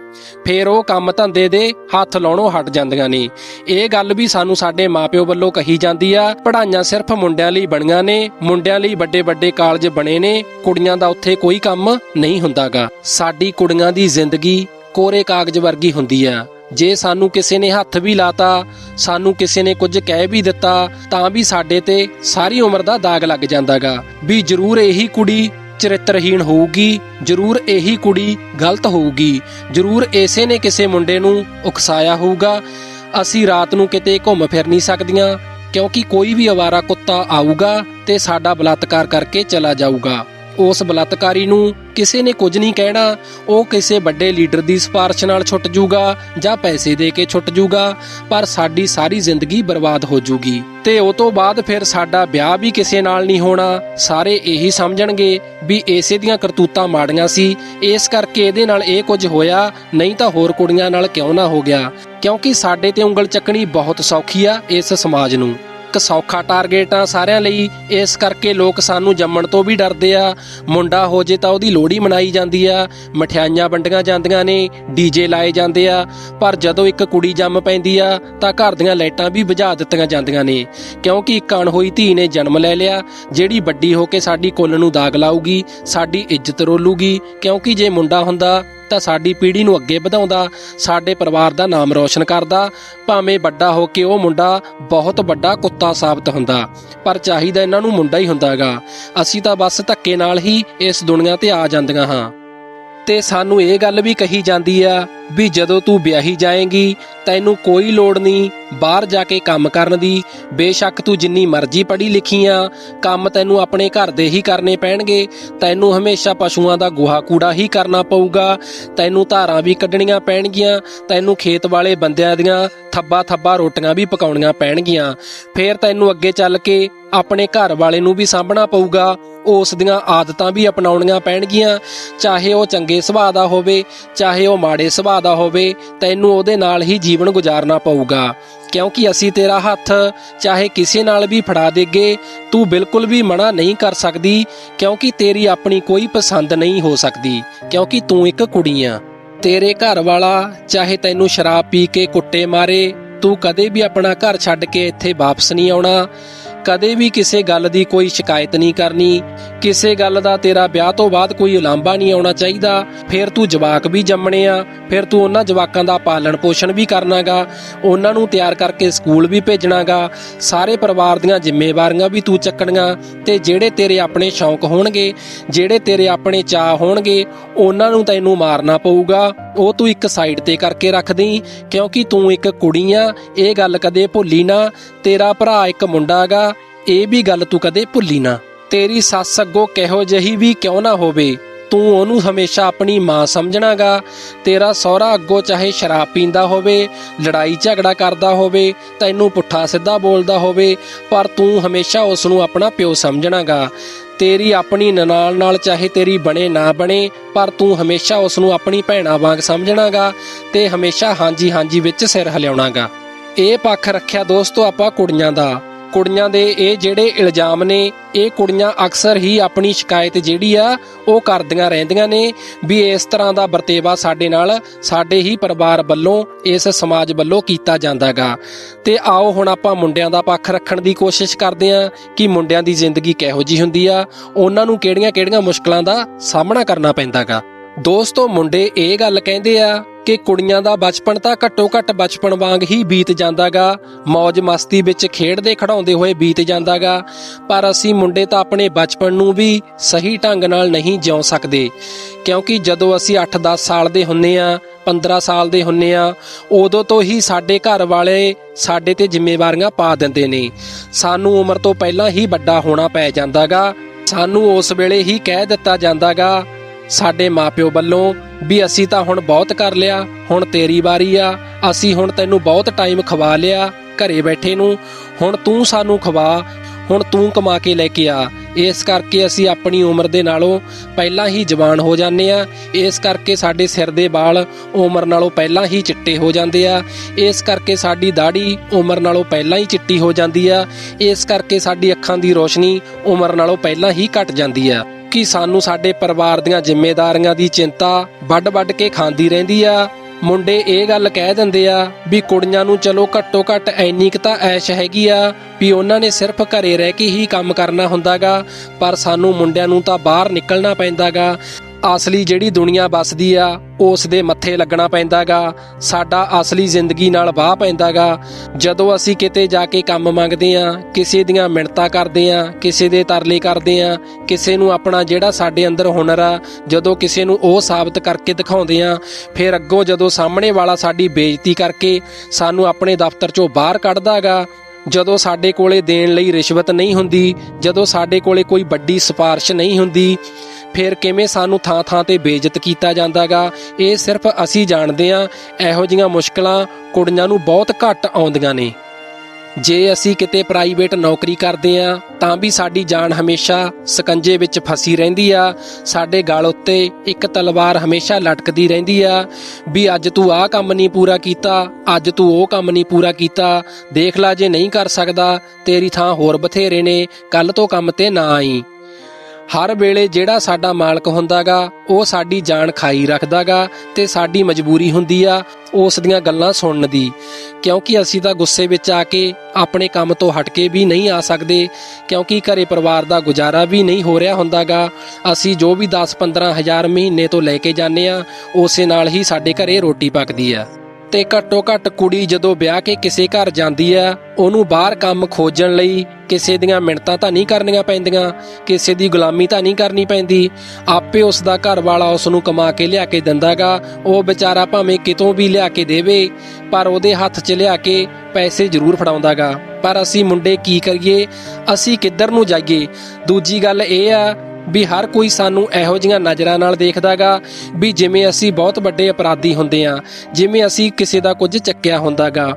ਫੇਰ ਉਹ ਕੰਮ ਧੰਦੇ ਦੇ ਹੱਥ ਲਾਉਣੋਂ ਹਟ ਜਾਂਦੀਆਂ ਨੇ। ਇਹ ਗੱਲ ਵੀ ਸਾਨੂੰ ਸਾਡੇ ਮਾਪਿਓ ਵੱਲੋਂ ਕਹੀ ਜਾਂਦੀ ਆ। ਪੜ੍ਹਾਈਆਂ ਸਿਰਫ ਮੁੰਡਿਆਂ ਲਈ ਬਣੀਆਂ ਨੇ। ਮੁੰਡਿਆਂ ਲਈ ਵੱਡੇ ਵੱਡੇ ਕਾਲਜ ਬਣੇ ਨੇ। ਕੁੜੀਆਂ ਦਾ ਉੱਥੇ ਕੋਈ ਕੰਮ ਨਹੀਂ ਹੁੰਦਾਗਾ। ਸਾਡੀ ਕੁੜੀਆਂ ਦੀ ਜ਼ਿੰਦਗੀ ਕੋਰੇ ਕਾਗਜ਼ ਵਰਗੀ ਹੁੰਦੀ ਆ। ਜੇ ਸਾਨੂੰ ਕਿਸੇ ਨੇ ਹੱਥ ਵੀ ਲਾਤਾ, ਸਾਨੂੰ ਕਿਸੇ ਨੇ ਕੁਝ ਕਹਿ ਵੀ ਦਿੱਤਾ, ਤਾਂ ਵੀ ਸਾਡੇ ਤੇ ਸਾਰੀ ਉਮਰ ਦਾ ਦਾਗ ਲੱਗ ਜਾਂਦਾਗਾ। ਵੀ ਜ਼ਰੂਰ ਇਹੀ ਕੁੜੀ ਚਰਿੱਤਰਹੀਣ ਹੋਊਗੀ, ਜ਼ਰੂਰ ਇਹੀ ਕੁੜੀ ਗਲਤ ਹੋਊਗੀ, ਜ਼ਰੂਰ ਐਸੇ ਨੇ ਕਿਸੇ ਮੁੰਡੇ ਨੂੰ ਉਕਸਾਇਆ ਹੋਊਗਾ। ਅਸੀਂ ਰਾਤ ਨੂੰ ਕਿਤੇ ਘੁੰਮ ਫਿਰ ਨਹੀਂ ਸਕਦੀਆਂ, ਕਿਉਂਕਿ ਕੋਈ ਵੀ ਅਵਾਰਾ ਕੁੱਤਾ ਆਊਗਾ ਤੇ ਸਾਡਾ ਬਲਾਤਕਾਰ ਕਰਕੇ ਚਲਾ ਜਾਊਗਾ। ਉਸ ਬਲਾਤਕਾਰੀ ਨੂੰ ਕਿਸੇ ਨੇ ਕੁਝ ਨਹੀਂ ਕਹਿਣਾ, ਉਹ ਕਿਸੇ ਵੱਡੇ ਲੀਡਰ ਦੀ ਸਿਫਾਰਿਸ਼ ਨਾਲ ਛੁੱਟ ਜੂਗਾ ਜਾਂ ਪੈਸੇ ਦੇ ਕੇ ਛੁੱਟ ਜੂਗਾ, ਪਰ ਸਾਡੀ ਸਾਰੀ ਜ਼ਿੰਦਗੀ ਬਰਬਾਦ ਹੋ ਜੂਗੀ। ਤੇ ਉਹ ਤੋਂ ਬਾਅਦ ਫਿਰ ਸਾਡਾ ਵਿਆਹ ਵੀ ਕਿਸੇ ਨਾਲ ਨਹੀਂ ਹੋਣਾ। ਸਾਰੇ ਇਹੀ ਸਮਝਣਗੇ ਵੀ ਏਸੇ ਦੀਆਂ ਕਰਤੂਤਾਂ ਮਾੜੀਆਂ ਸੀ। ਇਸ ਕਰਕੇ ਇਹਦੇ ਨਾਲ ਇਹ ਕੁਝ ਹੋਇਆ, ਨਹੀਂ ਤਾਂ ਹੋਰ ਕੁੜੀਆਂ ਨਾਲ ਕਿਉਂ ਨਾ ਹੋ ਗਿਆ? ਕਿਉਂਕਿ ਸਾਡੇ ਤੇ ਉਂਗਲ ਚੱਕਣੀ ਬਹੁਤ ਸੌਖੀ ਆ ਇਸ ਸਮਾਜ ਨੂੰ। ਇੱਕ ਸੌਖਾ ਟਾਰਗੇਟ ਆ ਸਾਰਿਆਂ ਲਈ। ਇਸ ਕਰਕੇ ਲੋਕ ਸਾਨੂੰ ਜੰਮਣ ਤੋਂ ਵੀ ਡਰਦੇ ਆ। ਮੁੰਡਾ ਹੋ ਜੇ ਤਾਂ ਉਹਦੀ ਲੋਹੜੀ ਮਨਾਈ ਜਾਂਦੀ ਆ। ਮਠਿਆਈਆਂ ਵੰਡੀਆਂ ਜਾਂਦੀਆਂ ਨੇ ਡੀਜੇ ਲਾਏ ਜਾਂਦੇ ਆ। ਪਰ ਜਦੋਂ ਇੱਕ ਕੁੜੀ ਜੰਮ ਪੈਂਦੀ ਆ, ਤਾਂ ਘਰ ਦੀਆਂ ਲਾਈਟਾਂ ਵੀ ਬੁਝਾ ਦਿੱਤੀਆਂ ਜਾਂਦੀਆਂ ਨੇ। ਕਿਉਂਕਿ ਇੱਕ ਅਣਹੋਈ ਧੀ ਨੇ ਜਨਮ ਲੈ ਲਿਆ। ਜਿਹੜੀ ਵੱਡੀ ਹੋ ਕੇ ਸਾਡੀ ਕੁੱਲ ਨੂੰ ਦਾਗ ਲਾਊਗੀ, ਸਾਡੀ ਇੱਜ਼ਤ ਰੋਲੂਗੀ। ਕਿਉਂਕਿ ਜੇ ਮੁੰਡਾ ਹੁੰਦਾ ਤਾਂ ਸਾਡੀ ਪੀੜ੍ਹੀ ਨੂੰ ਅੱਗੇ ਵਧਾਉਂਦਾ, ਸਾਡੇ ਪਰਿਵਾਰ ਦਾ ਨਾਮ ਰੌਸ਼ਨ ਕਰਦਾ, ਭਾਵੇਂ ਵੱਡਾ ਹੋ ਕੇ ਉਹ ਮੁੰਡਾ ਬਹੁਤ ਵੱਡਾ ਕੁੱਤਾ ਸਾਬਤ ਹੁੰਦਾ, ਪਰ ਚਾਹੀਦਾ ਇਹਨਾਂ ਨੂੰ ਮੁੰਡਾ ਹੀ ਹੁੰਦਾਗਾ। ਅਸੀਂ ਤਾਂ ਬਸ ਧੱਕੇ ਨਾਲ ਹੀ ਇਸ ਦੁਨੀਆ ਤੇ ਆ ਜਾਂਦੀਆਂ ਹਾਂ। ਤੇ ਸਾਨੂੰ ਇਹ ਗੱਲ ਵੀ ਕਹੀ ਜਾਂਦੀ ਆ ਵੀ ਜਦੋਂ ਤੂੰ ਵਿਆਹੀ ਜਾਏਂਗੀ, ਤੈਨੂੰ ਕੋਈ ਲੋੜ ਨਹੀਂ ਬਾਹਰ ਜਾ ਕੇ ਕੰਮ ਕਰਨ ਦੀ। ਬੇਸ਼ੱਕ ਤੂੰ ਜਿੰਨੀ ਮਰਜ਼ੀ ਪੜ੍ਹੀ ਲਿਖੀ ਆ, ਕੰਮ ਤੈਨੂੰ ਆਪਣੇ ਘਰ ਦੇ ਹੀ ਕਰਨੇ ਪੈਣਗੇ। ਤੈਨੂੰ ਹਮੇਸ਼ਾ ਪਸ਼ੂਆਂ ਦਾ ਗੋਹਾ ਕੂੜਾ ਹੀ ਕਰਨਾ ਪਊਗਾ। ਤੈਨੂੰ ਧਾਰਾਂ ਵੀ ਕੱਢਣੀਆਂ ਪੈਣਗੀਆਂ, ਤੈਨੂੰ ਖੇਤ ਵਾਲੇ ਬੰਦਿਆਂ ਦੀਆਂ ਥੱਬਾ ਥੱਬਾ ਰੋਟੀਆਂ ਵੀ ਪਕਾਉਣੀਆਂ ਪੈਣਗੀਆਂ। ਫੇਰ ਤੈਨੂੰ ਅੱਗੇ ਚੱਲ ਕੇ ਆਪਣੇ ਘਰ ਵਾਲੇ ਨੂੰ ਵੀ ਸਾਂਭਣਾ ਪਊਗਾ। ਉਸ ਦੀਆਂ ਆਦਤਾਂ ਵੀ ਅਪਣਾਉਣੀਆਂ ਪੈਣਗੀਆਂ। ਚਾਹੇ ਉਹ ਚੰਗੇ ਸੁਭਾਅ ਦਾ ਹੋਵੇ, ਚਾਹੇ ਉਹ ਮਾੜੇ ਸੁਭਾਅ ਦਾ ਹੋਵੇ, ਤੈਨੂੰ ਉਹਦੇ ਨਾਲ ਹੀ ਜੀਵਨ ਗੁਜ਼ਾਰਨਾ ਪਊਗਾ। ਕਿਉਂਕਿ ਅਸੀਂ ਤੇਰਾ ਹੱਥ ਚਾਹੇ ਕਿਸੇ ਨਾਲ ਵੀ ਫੜਾ ਦੇਗੇ, ਤੂੰ ਬਿਲਕੁਲ ਵੀ ਮਨਾ ਨਹੀਂ ਕਰ ਸਕਦੀ, ਕਿਉਂਕਿ ਤੇਰੀ ਆਪਣੀ ਕੋਈ ਪਸੰਦ ਨਹੀਂ ਹੋ ਸਕਦੀ, ਕਿਉਂਕਿ ਤੂੰ ਇੱਕ ਕੁੜੀ ਆ। ਤੇਰੇ ਘਰ ਵਾਲਾ ਚਾਹੇ ਤੈਨੂੰ ਸ਼ਰਾਬ ਪੀ ਕੇ ਕੁੱਟੇ ਮਾਰੇ, ਤੂੰ ਕਦੇ ਵੀ ਆਪਣਾ ਘਰ ਛੱਡ ਕੇ ਇੱਥੇ ਵਾਪਸ ਨਹੀਂ ਆਉਣਾ। ਕਦੇ ਵੀ ਕਿਸੇ ਗੱਲ ਦੀ ਕੋਈ ਸ਼ਿਕਾਇਤ ਨਹੀਂ ਕਰਨੀ। ਕਿਸੇ ਗੱਲ ਦਾ ਤੇਰਾ ਵਿਆਹ ਤੋਂ ਬਾਅਦ ਕੋਈ ਉਲਾਂਭਾ ਨਹੀਂ ਆਉਣਾ ਚਾਹੀਦਾ। ਫਿਰ ਤੂੰ ਜਵਾਕ ਵੀ ਜੰਮਣੇ ਆ, ਫਿਰ ਤੂੰ ਉਹਨਾਂ ਜਵਾਕਾਂ ਦਾ ਪਾਲਣ ਪੋਸ਼ਣ ਵੀ ਕਰਨਾਗਾ। ਉਹਨਾਂ ਨੂੰ ਤਿਆਰ ਕਰਕੇ ਸਕੂਲ ਵੀ ਭੇਜਣਾਗਾ। ਸਾਰੇ ਪਰਿਵਾਰ ਦੀਆਂ ਜ਼ਿੰਮੇਵਾਰੀਆਂ ਵੀ ਤੂੰ ਚੱਕਣੀਆਂ ਤੇ ਜਿਹੜੇ ਤੇਰੇ ਆਪਣੇ ਸ਼ੌਂਕ ਹੋਣਗੇ, ਜਿਹੜੇ ਤੇਰੇ ਆਪਣੇ ਚਾਹ ਹੋਣਗੇ, ਉਹਨਾਂ ਨੂੰ ਤੈਨੂੰ ਮਾਰਨਾ ਪਊਗਾ। ਉਹ ਤੂੰ ਇੱਕ ਸਾਈਡ ਤੇ ਕਰਕੇ ਰੱਖ ਦੇਈਂ ਕਿਉਂਕਿ ਤੂੰ ਇੱਕ ਕੁੜੀ ਆ, ਇਹ ਗੱਲ ਕਦੇ ਭੁੱਲੀ ਨਾ। ਤੇਰਾ ਭਰਾ ਇੱਕ ਮੁੰਡਾ ਗਾ ਇਹ ਵੀ ਗੱਲ ਤੂੰ ਕਦੇ ਭੁੱਲੀ ਨਾ। ਤੇਰੀ ਸੱਸ ਅੱਗੋਂ ਕਿਹੋ ਜਿਹੀ ਵੀ ਕਿਉਂ ਨਾ ਹੋਵੇ। ਤੂੰ ਉਹਨੂੰ ਹਮੇਸ਼ਾ ਆਪਣੀ ਮਾਂ ਸਮਝਣਾਗਾ। ਤੇਰਾ ਸਹੁਰਾ ਅੱਗੋਂ ਚਾਹੇ ਸ਼ਰਾਬ ਪੀਂਦਾ ਹੋਵੇ, ਲੜਾਈ ਝਗੜਾ ਕਰਦਾ ਹੋਵੇ, ਤੈਨੂੰ ਪੁੱਠਾ ਸਿੱਧਾ ਬੋਲਦਾ ਹੋਵੇ, ਪਰ ਤੂੰ ਹਮੇਸ਼ਾ ਉਸ ਨੂੰ ਆਪਣਾ ਪਿਓ ਸਮਝਣਾਗਾ। ਤੇਰੀ ਆਪਣੀ ਨਨਾਲ ਨਾਲ ਚਾਹੇ ਤੇਰੀ ਬਣੇ ਨਾ ਬਣੇ, ਪਰ ਤੂੰ ਹਮੇਸ਼ਾ ਉਸ ਨੂੰ ਆਪਣੀ ਭੈਣਾ ਵਾਂਗ ਸਮਝਣਾਗਾ ਤੇ ਹਮੇਸ਼ਾ ਹਾਂਜੀ ਹਾਂਜੀ ਵਿੱਚ ਸਿਰ ਹਿਲਾਉਣਾਗਾ। ਇਹ ਪੱਖ ਰੱਖਿਆ ਦੋਸਤੋ ਆਪਾਂ ਕੁੜੀਆਂ ਦਾ। ਕੁੜੀਆਂ ਦੇ ਇਹ ਜਿਹੜੇ ਇਲਜ਼ਾਮ ਨੇ, ਇਹ ਕੁੜੀਆਂ ਅਕਸਰ ਹੀ ਆਪਣੀ ਸ਼ਿਕਾਇਤ ਜਿਹੜੀ ਆ, ਉਹ ਕਰਦੀਆਂ ਰਹਿੰਦੀਆਂ ਨੇ ਵੀ ਇਸ ਤਰ੍ਹਾਂ ਦਾ ਵਰਤੇਵਾ ਸਾਡੇ ਨਾਲ, ਸਾਡੇ ਹੀ ਪਰਿਵਾਰ ਵੱਲੋਂ, ਇਸ ਸਮਾਜ ਵੱਲੋਂ ਕੀਤਾ ਜਾਂਦਾਗਾ। ਤੇ ਆਓ ਹੁਣ ਆਪਾਂ ਮੁੰਡਿਆਂ ਦਾ ਪੱਖ ਰੱਖਣ ਦੀ ਕੋਸ਼ਿਸ਼ ਕਰਦੇ ਆਂ ਕਿ ਮੁੰਡਿਆਂ ਦੀ ਜ਼ਿੰਦਗੀ ਕਿਹੋ ਜੀ ਹੁੰਦੀ ਆ, ਉਹਨਾਂ ਨੂੰ ਕਿਹੜੀਆਂ-ਕਿਹੜੀਆਂ ਮੁਸ਼ਕਲਾਂ ਦਾ ਸਾਹਮਣਾ ਕਰਨਾ ਪੈਂਦਾਗਾ। ਦੋਸਤੋ, ਮੁੰਡੇ ਇਹ ਗੱਲ ਕਹਿੰਦੇ ਆ ਕਿ ਕੁੜੀਆਂ ਦਾ ਬਚਪਨ ਤਾਂ ਘੱਟੋ ਘੱਟ ਬਚਪਨ ਵਾਂਗ ਹੀ ਬੀਤ ਜਾਂਦਾਗਾ। ਮौज ਮਸਤੀ ਵਿੱਚ ਖੇਡਦੇ ਖੜਾਉਂਦੇ ਹੋਏ ਬੀਤ ਜਾਂਦਾਗਾ। ਪਰ ਅਸੀਂ ਮੁੰਡੇ ਤਾਂ ਆਪਣੇ ਬਚਪਨ ਨੂੰ ਵੀ ਸਹੀ ਢੰਗ ਨਾਲ ਨਹੀਂ ਜਿਉ ਸਕਦੇ। ਕਿਉਂਕਿ ਜਦੋਂ ਅਸੀਂ 8-10 ਸਾਲ ਦੇ ਹੁੰਨੇ ਆ 15 ਸਾਲ ਦੇ ਹੁੰਨੇ ਆ, ਉਦੋਂ ਤੋਂ ਹੀ ਸਾਡੇ ਘਰ ਵਾਲੇ ਸਾਡੇ ਤੇ ਜ਼ਿੰਮੇਵਾਰੀਆਂ ਪਾ ਦਿੰਦੇ ਨੇ। ਸਾਨੂੰ ਉਮਰ ਤੋਂ ਪਹਿਲਾਂ ਹੀ ਵੱਡਾ ਹੋਣਾ ਪੈ ਜਾਂਦਾਗਾ। ਸਾਨੂੰ ਉਸ ਵੇਲੇ ਹੀ ਕਹਿ ਦਿੱਤਾ ਜਾਂਦਾਗਾ ਸਾਡੇ ਮਾਪਿਓ ਵੱਲੋਂ ਵੀ ਅਸੀਂ ਤਾਂ ਹੁਣ ਬਹੁਤ ਕਰ ਲਿਆ, ਹੁਣ ਤੇਰੀ ਵਾਰੀ ਆ, ਅਸੀਂ ਹੁਣ ਤੈਨੂੰ ਬਹੁਤ ਟਾਈਮ ਖਵਾ ਲਿਆ, ਘਰੇ ਬੈਠੇ ਨੂੰ, ਹੁਣ ਤੂੰ ਸਾਨੂੰ ਖਵਾ, ਹੁਣ ਤੂੰ ਕਮਾ ਕੇ ਲੈ ਕੇ ਆ। ਇਸ ਕਰਕੇ ਅਸੀਂ ਆਪਣੀ ਉਮਰ ਦੇ ਨਾਲੋਂ ਪਹਿਲਾਂ ਹੀ ਜਵਾਨ ਹੋ ਜਾਂਦੇ ਆ, ਇਸ ਕਰਕੇ ਸਾਡੇ ਸਿਰ ਦੇ ਵਾਲ ਉਮਰ ਨਾਲੋਂ ਪਹਿਲਾਂ ਹੀ ਚਿੱਟੇ ਹੋ ਜਾਂਦੇ ਆ, ਇਸ ਕਰਕੇ ਸਾਡੀ ਦਾੜੀ ਉਮਰ ਨਾਲੋਂ ਪਹਿਲਾਂ ਹੀ ਚਿੱਟੀ ਹੋ ਜਾਂਦੀ ਆ, ਇਸ ਕਰਕੇ ਸਾਡੀ ਅੱਖਾਂ ਦੀ ਰੋਸ਼ਨੀ ਉਮਰ ਨਾਲੋਂ ਪਹਿਲਾਂ ਹੀ ਘਟ ਜਾਂਦੀ ਆ। ਕਿ ਸਾਨੂੰ ਸਾਡੇ ਪਰਿਵਾਰ ਦੀਆਂ ਜ਼ਿੰਮੇਵਾਰੀਆਂ ਦੀ ਚਿੰਤਾ ਵੱਡ-ਵੱਡ ਕੇ ਖਾਂਦੀ ਰਹਿੰਦੀ ਆ। ਮੁੰਡੇ ਇਹ ਗੱਲ ਕਹਿ ਦਿੰਦੇ ਆ ਵੀ ਕੁੜੀਆਂ ਨੂੰ ਚਲੋ ਘੱਟੋ ਘੱਟ ਐਨੀ ਕੁ ਤਾਂ ਐਸ਼ ਹੈਗੀ ਆ ਵੀ ਉਹਨਾਂ ਨੇ ਸਿਰਫ ਘਰੇ ਰਹਿ ਕੇ ਹੀ ਕੰਮ ਕਰਨਾ ਹੁੰਦਾਗਾ, ਪਰ ਸਾਨੂੰ ਮੁੰਡਿਆਂ ਨੂੰ ਤਾਂ ਬਾਹਰ ਨਿਕਲਣਾ ਪੈਂਦਾਗਾ। ਅਸਲੀ ਜਿਹੜੀ ਦੁਨੀਆ ਵੱਸਦੀ ਆ, ਉਸ ਦੇ ਮੱਥੇ ਲੱਗਣਾ ਪੈਂਦਾਗਾ, ਸਾਡਾ ਅਸਲੀ ਜ਼ਿੰਦਗੀ ਨਾਲ ਵਾਹ ਪੈਂਦਾਗਾ। ਜਦੋਂ ਅਸੀਂ ਕਿਤੇ ਜਾ ਕੇ ਕੰਮ ਮੰਗਦੇ ਆ, ਕਿਸੇ ਦੀਆਂ ਮਿੰਨਤਾਂ ਕਰਦੇ ਆ, ਕਿਸੇ ਦੇ ਤਰਲੇ ਕਰਦੇ ਆ, ਕਿਸੇ ਨੂੰ ਆਪਣਾ ਜਿਹੜਾ ਸਾਡੇ ਅੰਦਰ ਹੁਨਰ ਆ, ਜਦੋਂ ਕਿਸੇ ਨੂੰ ਉਹ ਸਾਬਤ ਕਰਕੇ ਦਿਖਾਉਂਦੇ ਆ, ਫਿਰ ਅੱਗੋਂ ਜਦੋਂ ਸਾਹਮਣੇ ਵਾਲਾ ਸਾਡੀ ਬੇਇੱਜ਼ਤੀ ਕਰਕੇ ਸਾਨੂੰ ਆਪਣੇ ਦਫ਼ਤਰ ਚੋਂ ਬਾਹਰ ਕੱਢਦਾਗਾ। ਜਦੋਂ ਸਾਡੇ ਕੋਲੇ ਦੇਣ ਲਈ ਰਿਸ਼ਵਤ ਨਹੀਂ ਹੁੰਦੀ, ਜਦੋਂ ਸਾਡੇ ਕੋਲੇ ਕੋਈ ਵੱਡੀ ਸਿਫਾਰਿਸ਼ ਨਹੀਂ ਹੁੰਦੀ ਫਿਰ ਕਿਵੇਂ ਸਾਨੂੰ ਥਾਂ-ਥਾਂ ਤੇ ਬੇਇੱਜ਼ਤ ਕੀਤਾ ਜਾਂਦਾਗਾ? ਇਹ ਸਿਰਫ ਅਸੀਂ ਜਾਣਦੇ ਆ ਇਹੋ ਜੀਆਂ ਮੁਸ਼ਕਲਾਂ ਕੁੜੀਆਂ ਨੂੰ ਬਹੁਤ ਘੱਟ ਆਉਂਦੀਆਂ ਨੇ। ਜੇ ਅਸੀਂ ਕਿਤੇ ਪ੍ਰਾਈਵੇਟ ਨੌਕਰੀ ਕਰਦੇ ਆ ਤਾਂ ਵੀ ਸਾਡੀ ਜਾਨ ਹਮੇਸ਼ਾ ਸਕੰਜੇ ਵਿੱਚ ਫਸੀ ਰਹਿੰਦੀ ਆ। ਸਾਡੇ ਗਲ ਉੱਤੇ ਇੱਕ ਤਲਵਾਰ ਹਮੇਸ਼ਾ ਲਟਕਦੀ ਰਹਿੰਦੀ ਆ। ਵੀ ਅੱਜ ਤੂੰ ਆਹ ਕੰਮ ਨਹੀਂ ਪੂਰਾ ਕੀਤਾ, ਅੱਜ ਤੂੰ ਉਹ ਕੰਮ ਨਹੀਂ ਪੂਰਾ ਕੀਤਾ। ਦੇਖ ਲੈ, ਜੇ ਨਹੀਂ ਕਰ ਸਕਦਾ, ਤੇਰੀ ਥਾਂ ਹੋਰ ਬਥੇਰੇ ਨੇ। ਕੱਲ ਤੋਂ ਕੰਮ ਤੇ ਨਾ ਆਈ। ਹਰ ਵੇਲੇ ਜਿਹੜਾ ਸਾਡਾ ਮਾਲਕ ਹੁੰਦਾਗਾ, ਉਹ ਸਾਡੀ ਜਾਨ ਖਾਈ ਰੱਖਦਾਗਾ ਤੇ ਸਾਡੀ ਮਜਬੂਰੀ ਹੁੰਦੀ ਆ ਉਸ ਦੀਆਂ ਗੱਲਾਂ ਸੁਣਨ ਦੀ। ਕਿਉਂਕਿ ਅਸੀਂ ਤਾਂ ਗੁੱਸੇ ਵਿੱਚ ਆ ਕੇ ਆਪਣੇ ਕੰਮ ਤੋਂ ਹਟ ਕੇ ਵੀ ਨਹੀਂ ਆ ਸਕਦੇ, ਕਿਉਂਕਿ ਘਰੇ ਪਰਿਵਾਰ ਦਾ ਗੁਜ਼ਾਰਾ ਵੀ ਨਹੀਂ ਹੋ ਰਿਹਾ ਹੁੰਦਾਗਾ। ਅਸੀਂ ਜੋ ਵੀ 10-15 ਹਜ਼ਾਰ ਮਹੀਨੇ ਤੋਂ ਲੈ ਕੇ ਜਾਂਦੇ ਆ, ਉਸੇ ਨਾਲ ਹੀ ਸਾਡੇ ਘਰੇ ਰੋਟੀ ਪੱਕਦੀ ਆ। ਤੇ ਘੱਟੋ ਘੱਟ ਕੁੜੀ ਜਦੋਂ ਵਿਆਹ ਕੇ ਕਿਸੇ ਘਰ ਜਾਂਦੀ ਆ, ਉਹਨੂੰ ਬਾਹਰ ਕੰਮ ਖੋਜਣ ਲਈ ਕਿਸੇ ਦੀਆਂ ਮਿੰਟਾਂ ਤਾਂ ਨਹੀਂ ਕਰਨੀਆਂ ਪੈਂਦੀਆਂ, ਕਿਸੇ ਦੀ ਗੁਲਾਮੀ ਤਾਂ ਨਹੀਂ ਕਰਨੀ ਪੈਂਦੀ। ਆਪੇ ਉਸ ਦਾ ਘਰ ਵਾਲਾ ਉਸ ਨੂੰ ਕਮਾ ਕੇ ਲਿਆ ਕੇ ਦਿੰਦਾਗਾ, ਉਹ ਵਿਚਾਰਾ ਭਾਵੇਂ ਕਿਤੋਂ ਵੀ ਲਿਆ ਕੇ ਦੇਵੇ, ਪਰ ਉਹਦੇ ਹੱਥ 'ਚ ਲਿਆ ਕੇ ਪੈਸੇ ਜ਼ਰੂਰ ਫੜਾਉਂਦਾਗਾ। ਪਰ ਅਸੀਂ ਮੁੰਡੇ ਕੀ ਕਰੀਏ? ਅਸੀਂ ਕਿੱਧਰ ਨੂੰ ਜਾਈਏ? ਦੂਜੀ ਗੱਲ ਇਹ ਆ ਵੀ ਹਰ ਕੋਈ ਸਾਨੂੰ ਇਹੋ ਜਿਹੀਆਂ ਨਜ਼ਰਾਂ ਨਾਲ ਦੇਖਦਾਗਾ ਵੀ ਜਿਵੇਂ ਅਸੀਂ ਬਹੁਤ ਵੱਡੇ ਅਪਰਾਧੀ ਹੁੰਦੇ ਆ ਜਿਵੇਂ ਅਸੀਂ ਕਿਸੇ ਦਾ ਕੁਝ ਚੱਕਿਆ ਹੁੰਦਾਗਾ।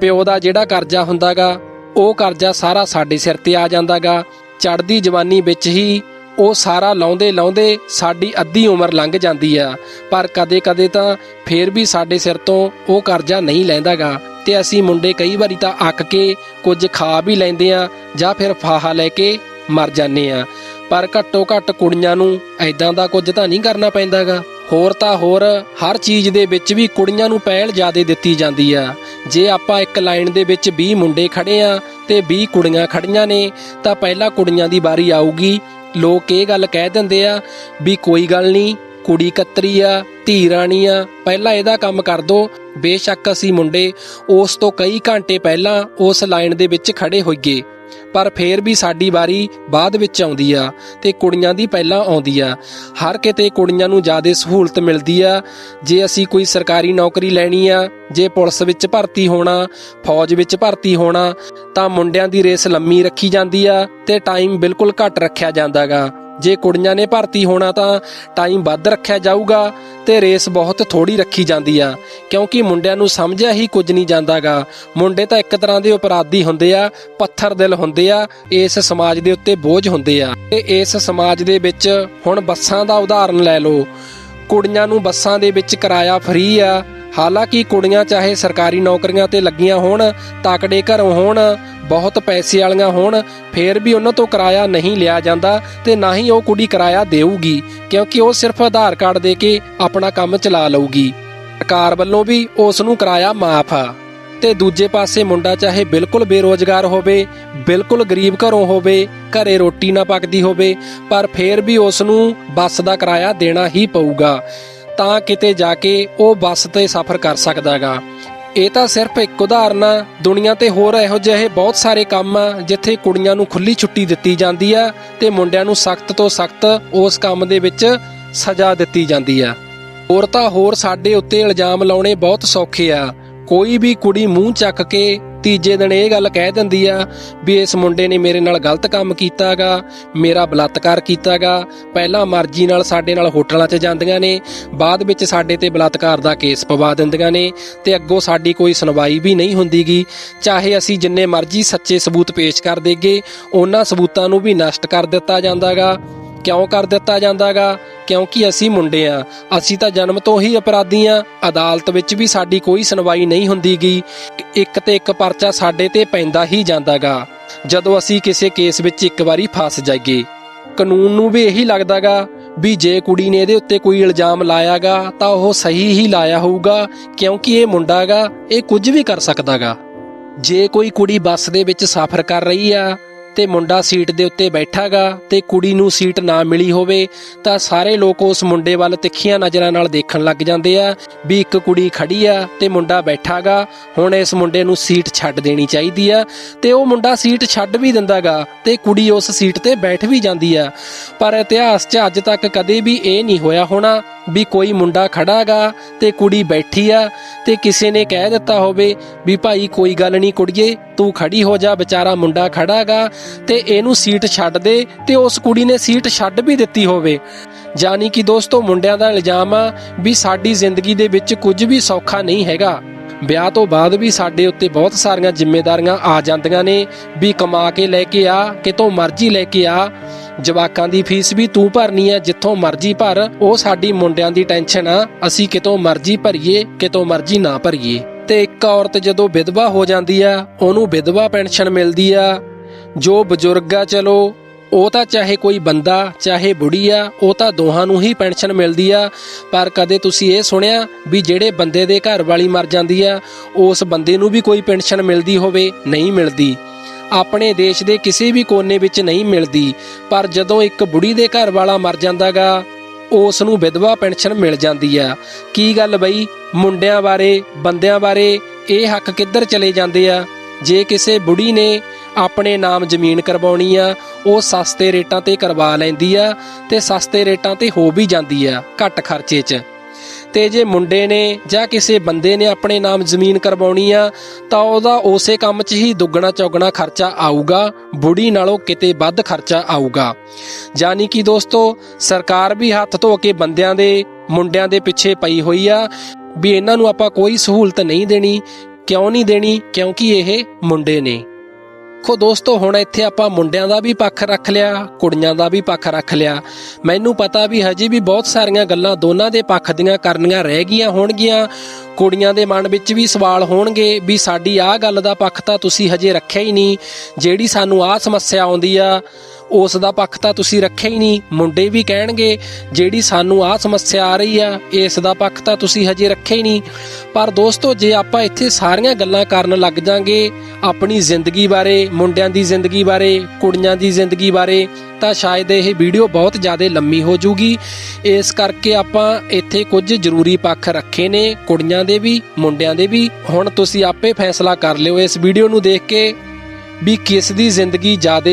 ਪਿਓ ਦਾ ਜਿਹੜਾ ਕਰਜ਼ਾ ਹੁੰਦਾਗਾ, ਉਹ ਕਰਜ਼ਾ ਸਾਰਾ ਸਾਡੇ ਸਿਰ ਤੇ ਆ ਜਾਂਦਾਗਾ। ਚੜਦੀ ਜਵਾਨੀ ਵਿੱਚ ਹੀ ਉਹ ਸਾਰਾ ਲਾਉਂਦੇ ਲਾਉਂਦੇ ਸਾਡੀ ਅੱਧੀ ਉਮਰ ਲੰਘ ਜਾਂਦੀ ਆ। ਪਰ ਕਦੇ-ਕਦੇ ਤਾਂ ਫੇਰ ਵੀ ਸਾਡੇ ਸਿਰ ਤੋਂ ਉਹ ਕਰਜ਼ਾ ਨਹੀਂ ਲੈਂਦਾਗਾ ਤੇ ਅਸੀਂ ਮੁੰਡੇ ਕਈ ਵਾਰੀ ਤਾਂ ਅੱਕ ਕੇ ਕੁਝ ਖਾ ਵੀ ਲੈਂਦੇ ਆ ਜਾਂ ਫਿਰ ਫਾਹਾ ਲੈ ਕੇ ਮਰ ਜਾਂਦੇ ਆ ਪਰ ਘੱਟੋ ਘੱਟ ਕੁੜੀਆਂ ਨੂੰ ਐਦਾਂ ਦਾ ਕੁਝ ਤਾਂ ਨਹੀਂ ਕਰਨਾ ਪੈਂਦਾਗਾ। ਹੋਰ ਤਾਂ ਹੋਰ, ਹਰ ਚੀਜ਼ ਦੇ ਵਿੱਚ ਵੀ ਕੁੜੀਆਂ ਨੂੰ ਪਹਿਲ ਜ਼ਿਆਦਾ ਦਿੱਤੀ ਜਾਂਦੀ ਆ। ਜੇ ਆਪਾਂ ਇੱਕ ਲਾਈਨ ਦੇ ਵਿੱਚ 20 ਮੁੰਡੇ ਖੜੇ ਆ ਤੇ 20 ਕੁੜੀਆਂ ਖੜੀਆਂ ਨੇ, ਤਾਂ ਪਹਿਲਾਂ ਕੁੜੀਆਂ ਦੀ ਵਾਰੀ ਆਊਗੀ। ਲੋਕ ਇਹ ਗੱਲ ਕਹਿ ਦਿੰਦੇ ਆ ਵੀ ਕੋਈ ਗੱਲ ਨਹੀਂ, ਕੁੜੀ ਕਤਰੀ ਆ, ਧੀ ਰਾਣੀ ਆ, ਪਹਿਲਾਂ ਇਹਦਾ ਕੰਮ ਕਰ ਦੋ। ਬੇਸ਼ੱਕ ਅਸੀਂ ਮੁੰਡੇ ਉਸ ਤੋਂ ਕਈ ਘੰਟੇ ਪਹਿਲਾਂ ਉਸ ਲਾਈਨ ਦੇ ਵਿੱਚ ਖੜੇ ਹੋਈਏ। ਪਰ ਫੇਰ ਵੀ ਸਾਡੀ ਵਾਰੀ ਬਾਅਦ ਵਿੱਚ ਆਉਂਦੀ ਆ ਤੇ ਕੁੜੀਆਂ ਦੀ ਪਹਿਲਾਂ ਆਉਂਦੀ ਆ। ਹਰ ਕਿਤੇ ਕੁੜੀਆਂ ਨੂੰ ਜ਼ਿਆਦਾ ਸਹੂਲਤ ਮਿਲਦੀ ਆ। ਜੇ ਅਸੀਂ ਕੋਈ ਸਰਕਾਰੀ ਨੌਕਰੀ ਲੈਣੀ ਆ, ਜੇ ਪੁਲਿਸ ਵਿੱਚ ਭਰਤੀ ਹੋਣਾ, ਫੌਜ ਵਿੱਚ ਭਰਤੀ ਹੋਣਾ, ਤਾਂ ਮੁੰਡਿਆਂ ਦੀ ਰੇਸ ਲੰਮੀ ਰੱਖੀ ਜਾਂਦੀ ਆ ਤੇ ਟਾਈਮ ਬਿਲਕੁਲ ਘੱਟ ਰੱਖਿਆ ਜਾਂਦਾਗਾ। ਜੇ ਕੁੜੀਆਂ ਨੇ ਭਰਤੀ ਹੋਣਾ ਤਾਂ ਟਾਈਮ ਵੱਧ ਰੱਖਿਆ ਜਾਊਗਾ ਤੇ ਰੇਸ ਬਹੁਤ ਥੋੜੀ ਰੱਖੀ ਜਾਂਦੀ ਆ, ਕਿਉਂਕਿ ਮੁੰਡਿਆਂ ਨੂੰ ਸਮਝਿਆ ਹੀ ਕੁਝ ਨਹੀਂ ਜਾਂਦਾਗਾ। ਮੁੰਡੇ ਤਾਂ ਇੱਕ ਤਰ੍ਹਾਂ ਦੇ ਅਪਰਾਧੀ ਹੁੰਦੇ ਆ ਪੱਥਰ ਦਿਲ ਹੁੰਦੇ ਆ, ਇਸ ਸਮਾਜ ਦੇ ਉੱਤੇ ਬੋਝ ਹੁੰਦੇ ਆ। ਤੇ ਇਸ ਸਮਾਜ ਦੇ ਵਿੱਚ ਹੁਣ ਬੱਸਾਂ ਦਾ ਉਦਾਹਰਨ ਲੈ ਲਓ। ਕੁੜੀਆਂ ਨੂੰ ਬੱਸਾਂ ਦੇ ਵਿੱਚ ਕਿਰਾਇਆ ਫ੍ਰੀ ਆ, ਹਾਲਾਂਕਿ ਕੁੜੀਆਂ ਚਾਹੇ ਸਰਕਾਰੀ ਨੌਕਰੀਆਂ ਤੇ ਲੱਗੀਆਂ ਹੋਣ, ਤਾਕੜੇ ਘਰੋਂ ਹੋਣ ਬਹੁਤ ਪੈਸੇ ਵਾਲੀਆਂ ਹੋਣ, ਫੇਰ ਵੀ ਉਹਨਾਂ ਤੋਂ ਕਿਰਾਇਆ ਨਹੀਂ ਲਿਆ ਜਾਂਦਾ ਤੇ ਨਾ ਹੀ ਉਹ ਕੁੜੀ ਕਿਰਾਇਆ ਦੇਊਗੀ, ਕਿਉਂਕਿ ਉਹ ਸਿਰਫ ਆਧਾਰ ਕਾਰਡ ਦੇ ਕੇ ਆਪਣਾ ਕੰਮ ਚਲਾ ਲਊਗੀ। ਸਰਕਾਰ ਵੱਲੋਂ ਵੀ ਉਸ ਨੂੰ ਕਿਰਾਇਆ ਮਾਫ ਆ। ਤੇ ਦੂਜੇ ਪਾਸੇ ਮੁੰਡਾ ਚਾਹੇ ਬਿਲਕੁਲ ਬੇਰੋਜ਼ਗਾਰ ਹੋਵੇ, ਬਿਲਕੁਲ ਗਰੀਬ ਘਰੋਂ ਹੋਵੇ, ਘਰੇ ਰੋਟੀ ਨਾ ਪੱਕਦੀ ਹੋਵੇ, ਪਰ ਫੇਰ ਵੀ ਉਸ ਨੂੰ ਬੱਸ ਦਾ ਕਿਰਾਇਆ ਦੇਣਾ ਹੀ ਪਊਗਾ, ਤਾਂ ਕਿਤੇ ਜਾ ਕੇ ਉਹ ਬੱਸ ਤੇ ਸਫ਼ਰ ਕਰ ਸਕਦਾਗਾ। ਇਹ ਤਾਂ ਸਿਰਫ ਇੱਕ ਉਦਾਹਰਨ ਆ। ਦੁਨੀਆ ਤੇ ਹੋਰ ਇਹੋ ਜਿਹੇ ਬਹੁਤ ਸਾਰੇ ਕੰਮ ਆ, ਜਿੱਥੇ ਕੁੜੀਆਂ ਨੂੰ ਖੁੱਲੀ ਛੁੱਟੀ ਦਿੱਤੀ ਜਾਂਦੀ ਆ ਤੇ ਮੁੰਡਿਆਂ ਨੂੰ ਸਖਤ ਤੋਂ ਸਖਤ ਉਸ ਕੰਮ ਦੇ ਵਿੱਚ ਸਜ਼ਾ ਦਿੱਤੀ ਜਾਂਦੀ ਆ। ਹੋਰ ਤਾਂ ਹੋਰ ਸਾਡੇ ਉੱਤੇ ਇਲਜ਼ਾਮ ਲਾਉਣੇ ਬਹੁਤ ਸੌਖੇ ਆ। ਕੋਈ ਵੀ ਕੁੜੀ ਮੂੰਹ ਚੱਕ ਕੇ ਤੀਜੇ ਦਿਨ ਇਹ ਗੱਲ ਕਹਿ ਦਿੰਦੀ ਆ ਵੀ ਇਸ ਮੁੰਡੇ ਨੇ ਮੇਰੇ ਨਾਲ ਗਲਤ ਕੰਮ ਕੀਤਾਗਾ, ਮੇਰਾ ਬਲਾਤਕਾਰ ਕੀਤਾਗਾ। ਪਹਿਲਾਂ ਮਰਜ਼ੀ ਨਾਲ ਸਾਡੇ ਨਾਲ ਹੋਟਲਾਂ 'ਚ ਜਾਂਦੀਆਂ ਨੇ, ਬਾਅਦ ਵਿੱਚ ਸਾਡੇ ਤੇ ਬਲਾਤਕਾਰ ਦਾ ਕੇਸ ਪਵਾ ਦਿੰਦੀਆਂ ਨੇ ਤੇ ਅੱਗੋਂ ਸਾਡੀ ਕੋਈ ਸੁਣਵਾਈ ਵੀ ਨਹੀਂ ਹੁੰਦੀਗੀ। ਚਾਹੇ ਅਸੀਂ ਜਿੰਨੇ ਮਰਜ਼ੀ ਸੱਚੇ ਸਬੂਤ ਪੇਸ਼ ਕਰ ਦੇਗੇ ਉਹਨਾਂ ਸਬੂਤਾਂ ਨੂੰ ਵੀ ਨਸ਼ਟ ਕਰ ਦਿੱਤਾ ਜਾਂਦਾਗਾ। ਕਿਉਂ ਕਰ ਦਿੱਤਾ ਜਾਂਦਾਗਾ? ਕਿਉਂਕਿ ਅਸੀਂ ਮੁੰਡੇ ਆ। ਅਸੀਂ ਤਾਂ ਜਨਮ ਤੋਂ ਹੀ ਅਪਰਾਧੀ ਆ। ਅਦਾਲਤ ਵਿੱਚ ਵੀ ਸਾਡੀ ਕੋਈ ਸੁਣਵਾਈ ਨਹੀਂ ਹੁੰਦੀਗੀ। ਇੱਕ ਤੇ ਇੱਕ ਪਰਚਾ ਸਾਡੇ ਤੇ ਪੈਂਦਾ ਹੀ ਜਾਂਦਾਗਾ। ਜਦੋਂ ਅਸੀਂ ਕਿਸੇ ਕੇਸ ਵਿੱਚ ਇੱਕ ਵਾਰੀ ਫਸ ਜਾਈਏ। ਕਾਨੂੰਨ ਨੂੰ ਵੀ ਇਹੀ ਲੱਗਦਾਗਾ ਵੀ ਜੇ ਕੁੜੀ ਨੇ ਇਹਦੇ ਉੱਤੇ ਕੋਈ ਇਲਜ਼ਾਮ ਲਾਇਆਗਾ, ਤਾਂ ਉਹ ਸਹੀ ਹੀ ਲਾਇਆ ਹੋਊਗਾ, ਕਿਉਂਕਿ ਇਹ ਮੁੰਡਾਗਾ, ਇਹ ਕੁਝ ਵੀ ਕਰ ਸਕਦਾਗਾ। ਜੇ ਕੋਈ ਕੁੜੀ ਬੱਸ ਦੇ ਵਿੱਚ ਸਫ਼ਰ ਕਰ ਰਹੀ ਆ ਤੇ ਮੁੰਡਾ ਸੀਟ ਦੇ ਉੱਤੇ ਬੈਠਾਗਾ ਤੇ ਕੁੜੀ ਨੂੰ ਸੀਟ ਨਾ ਮਿਲੀ ਹੋਵੇ ਤਾਂ ਸਾਰੇ ਲੋਕ ਉਸ ਮੁੰਡੇ ਵੱਲ ਤਿੱਖੀਆਂ ਨਜ਼ਰਾਂ ਨਾਲ ਦੇਖਣ ਲੱਗ ਜਾਂਦੇ ਆ ਵੀ ਇੱਕ ਕੁੜੀ ਖੜੀ ਆ ਤੇ ਮੁੰਡਾ ਬੈਠਾਗਾ। ਹੁਣ ਇਸ ਮੁੰਡੇ ਨੂੰ ਸੀਟ ਛੱਡ ਦੇਣੀ ਚਾਹੀਦੀ ਆ ਤੇ ਉਹ ਮੁੰਡਾ ਸੀਟ ਛੱਡ ਵੀ ਦਿੰਦਾਗਾ ਤੇ ਕੁੜੀ ਉਸ ਸੀਟ ਤੇ ਬੈਠ ਵੀ ਜਾਂਦੀ ਆ। ਪਰ ਇਤਿਹਾਸ 'ਚ ਅੱਜ ਤੱਕ ਕਦੇ ਵੀ ਇਹ ਨਹੀਂ ਹੋਇਆ ਹੋਣਾ ਵੀ ਕੋਈ ਮੁੰਡਾ ਖੜਾਗਾ ਤੇ ਕੁੜੀ ਬੈਠੀ ਆ ਤੇ ਕਿਸੇ ਨੇ ਕਹਿ ਦਿੱਤਾ ਹੋਵੇ ਵੀ ਭਾਈ ਕੋਈ ਗੱਲ ਨਹੀਂ ਕੁੜੀਏ, ਤੂੰ ਖੜੀ ਹੋ ਜਾ, ਵਿਚਾਰਾ ਮੁੰਡਾ ਖੜਾਗਾ ਤੇ ਇਹਨੂੰ ਸੀਟ ਛੱਡ ਦੇ ਤੇ ਉਸ ਕੁੜੀ ਨੇ ਸੀਟ ਛੱਡ ਵੀ ਦਿੱਤੀ ਹੋਵੇ। ਜਾਨੀ ਕਿ ਦੋਸਤੋ ਮੁੰਡਿਆਂ ਦਾ ਇਲਜ਼ਾਮ ਆ ਵੀ ਸਾਡੀ ਜ਼ਿੰਦਗੀ ਦੇ ਵਿੱਚ ਕੁਝ ਵੀ ਸੌਖਾ ਨਹੀਂ ਹੈਗਾ। ਵਿਆਹ ਤੋਂ ਬਾਅਦ ਵੀ ਸਾਡੇ ਉੱਤੇ ਬਹੁਤ ਸਾਰੀਆਂ ਜ਼ਿੰਮੇਵਾਰੀਆਂ ਆ ਜਾਂਦੀਆਂ ਨੇ ਵੀ ਕਮਾ ਕੇ ਲੈ ਕੇ ਆ, ਕਿਤੋਂ ਮਰਜ਼ੀ ਲੈ ਕੇ ਆ। ਜਵਾਕਾਂ ਦੀ ਫੀਸ ਵੀ ਤੂੰ ਭਰਨੀ ਹੈ ਜਿੱਥੋਂ ਮਰਜ਼ੀ ਭਰ, ਉਹ ਸਾਡੀ ਮੁੰਡਿਆਂ ਦੀ ਟੈਨਸ਼ਨ ਆ। ਅਸੀਂ ਕਿਤੋਂ ਮਰਜ਼ੀ ਭਰੀਏ, ਕਿਤੋਂ ਮਰਜ਼ੀ ਨਾ ਭਰੀਏ। ਤੇ ਇੱਕ ਔਰਤ ਜਦੋਂ ਵਿਧਵਾ ਹੋ ਜਾਂਦੀ ਆ, ਉਹਨੂੰ ਵਿਧਵਾ ਪੈਨਸ਼ਨ ਮਿਲਦੀ ਆ। ਜੋ ਬਜ਼ੁਰਗ ਆ, ਚਲੋ, ਉਹ ਤਾਂ ਚਾਹੇ ਕੋਈ ਬੰਦਾ, ਚਾਹੇ ਬੁੜੀ ਆ, ਉਹ ਤਾਂ ਦੋਹਾਂ ਨੂੰ ਹੀ ਪੈਨਸ਼ਨ ਮਿਲਦੀ ਆ। ਪਰ ਕਦੇ ਤੁਸੀਂ ਇਹ ਸੁਣਿਆ ਵੀ ਜਿਹੜੇ ਬੰਦੇ ਦੇ ਘਰ ਵਾਲੀ ਮਰ ਜਾਂਦੀ ਆ, ਉਸ ਬੰਦੇ ਨੂੰ ਵੀ ਕੋਈ ਪੈਨਸ਼ਨ ਮਿਲਦੀ ਹੋਵੇ? ਨਹੀਂ ਮਿਲਦੀ। ਆਪਣੇ ਦੇਸ਼ ਦੇ ਕਿਸੇ ਵੀ ਕੋਨੇ ਵਿੱਚ ਨਹੀਂ ਮਿਲਦੀ, ਪਰ ਜਦੋਂ ਇੱਕ ਬੁੜੀ ਦੇ ਘਰ ਵਾਲਾ ਮਰ ਜਾਂਦਾਗਾ, ਉਸ ਨੂੰ ਵਿਧਵਾ ਪੈਨਸ਼ਨ ਮਿਲ ਜਾਂਦੀ ਆ। ਕੀ ਗੱਲ ਬਈ? ਮੁੰਡਿਆਂ ਬਾਰੇ, ਬੰਦਿਆਂ ਬਾਰੇ ਇਹ ਹੱਕ ਕਿੱਧਰ ਚਲੇ ਜਾਂਦੇ ਆ? ਜੇ ਕਿਸੇ ਬੁੜੀ ਨੇ ਆਪਣੇ ਨਾਮ ਜ਼ਮੀਨ ਕਰਵਾਉਣੀ ਆ, ਉਹ ਸਸਤੇ ਰੇਟਾਂ ਤੇ ਕਰਵਾ ਲੈਂਦੀ ਆ ਤੇ ਸਸਤੇ ਰੇਟਾਂ ਤੇ ਹੋ ਵੀ ਜਾਂਦੀ ਆ ਘੱਟ ਖਰਚੇ 'ਚ। ਤੇ ਜੇ ਮੁੰਡੇ ਨੇ ਜਾਂ ਕਿਸੇ ਬੰਦੇ ਨੇ ਆਪਣੇ ਨਾਮ ਜ਼ਮੀਨ ਕਰਵਾਉਣੀ ਆ, ਤਾਂ ਉਹਦਾ ਉਸੇ ਕੰਮ 'ਚ ਹੀ ਦੁੱਗਣਾ ਚੌਗਣਾ ਖਰਚਾ ਆਊਗਾ, ਬੁੜੀ ਨਾਲੋਂ ਕਿਤੇ ਵੱਧ ਖਰਚਾ ਆਊਗਾ। ਯਾਨੀ ਕਿ ਦੋਸਤੋ, ਸਰਕਾਰ ਵੀ ਹੱਥ ਧੋ ਕੇ ਬੰਦਿਆਂ ਦੇ, ਮੁੰਡਿਆਂ ਦੇ ਪਿੱਛੇ ਪਈ ਹੋਈ ਆ, ਵੀ ਇਹਨਾਂ ਨੂੰ ਆਪਾਂ ਕੋਈ ਸਹੂਲਤ ਨਹੀਂ ਦੇਣੀ, ਕਿਉਂ ਨਹੀਂ ਦੇਣੀ, ਕਿਉਂਕਿ ਇਹ ਮੁੰਡੇ ਨੇ। ਦੇਖੋ ਦੋਸਤੋ, ਹੁਣ ਇੱਥੇ ਆਪਾਂ ਮੁੰਡਿਆਂ ਦਾ ਵੀ ਪੱਖ ਰੱਖ ਲਿਆ, ਕੁੜੀਆਂ ਦਾ ਵੀ ਪੱਖ ਰੱਖ ਲਿਆ। ਮੈਨੂੰ ਪਤਾ ਵੀ ਹਜੇ ਵੀ ਬਹੁਤ ਸਾਰੀਆਂ ਗੱਲਾਂ ਦੋਨਾਂ ਦੇ ਪੱਖ ਦੀਆਂ ਕਰਨੀਆਂ ਰਹਿ ਗਈਆਂ ਹੋਣਗੀਆਂ। ਕੁੜੀਆਂ ਦੇ ਮਨ ਵਿੱਚ ਵੀ ਸਵਾਲ ਹੋਣਗੇ ਵੀ ਸਾਡੀ ਆਹ ਗੱਲ ਦਾ ਪੱਖ ਤਾਂ ਤੁਸੀਂ ਹਜੇ ਰੱਖਿਆ ਹੀ ਨਹੀਂ। ਜਿਹੜੀ ਸਾਨੂੰ ਆਹ ਸਮੱਸਿਆ ਆਉਂਦੀ ਆ, ਉਸ ਦਾ ਪੱਖ ਤਾਂ ਤੁਸੀਂ ਰੱਖਿਆ ਹੀ ਨਹੀਂ। ਮੁੰਡੇ ਵੀ ਕਹਿਣਗੇ, ਜਿਹੜੀ ਸਾਨੂੰ ਆਹ ਸਮੱਸਿਆ ਆ ਰਹੀ ਆ, ਇਸ ਦਾ ਪੱਖ ਤਾਂ ਤੁਸੀਂ ਹਜੇ ਰੱਖਿਆ ਹੀ ਨਹੀਂ। ਪਰ ਦੋਸਤੋ, ਜੇ ਆਪਾਂ ਇੱਥੇ ਸਾਰੀਆਂ ਗੱਲਾਂ ਕਰਨ ਲੱਗ ਜਾਾਂਗੇ ਆਪਣੀ ਜ਼ਿੰਦਗੀ ਬਾਰੇ, ਮੁੰਡਿਆਂ ਦੀ ਜ਼ਿੰਦਗੀ ਬਾਰੇ, ਕੁੜੀਆਂ ਦੀ ਜ਼ਿੰਦਗੀ ਬਾਰੇ, ਤਾਂ ਸ਼ਾਇਦ ਇਹ ਵੀਡੀਓ ਬਹੁਤ ਜ਼ਿਆਦਾ ਲੰਮੀ ਹੋ ਜੂਗੀ। ਇਸ ਕਰਕੇ ਆਪਾਂ ਇੱਥੇ ਕੁਝ ਜ਼ਰੂਰੀ ਪੱਖ ਰੱਖੇ ਨੇ, ਕੁੜੀਆਂ ਦੇ ਵੀ, ਮੁੰਡਿਆਂ ਦੇ ਵੀ। ਹੁਣ ਤੁਸੀਂ ਆਪੇ ਫੈਸਲਾ ਕਰ ਲਿਓ ਇਸ ਵੀਡੀਓ ਨੂੰ ਦੇਖ ਕੇ ਵੀ ਕਿਸ ਦੀ ਜ਼ਿੰਦਗੀ ਜ਼ਿਆਦਾ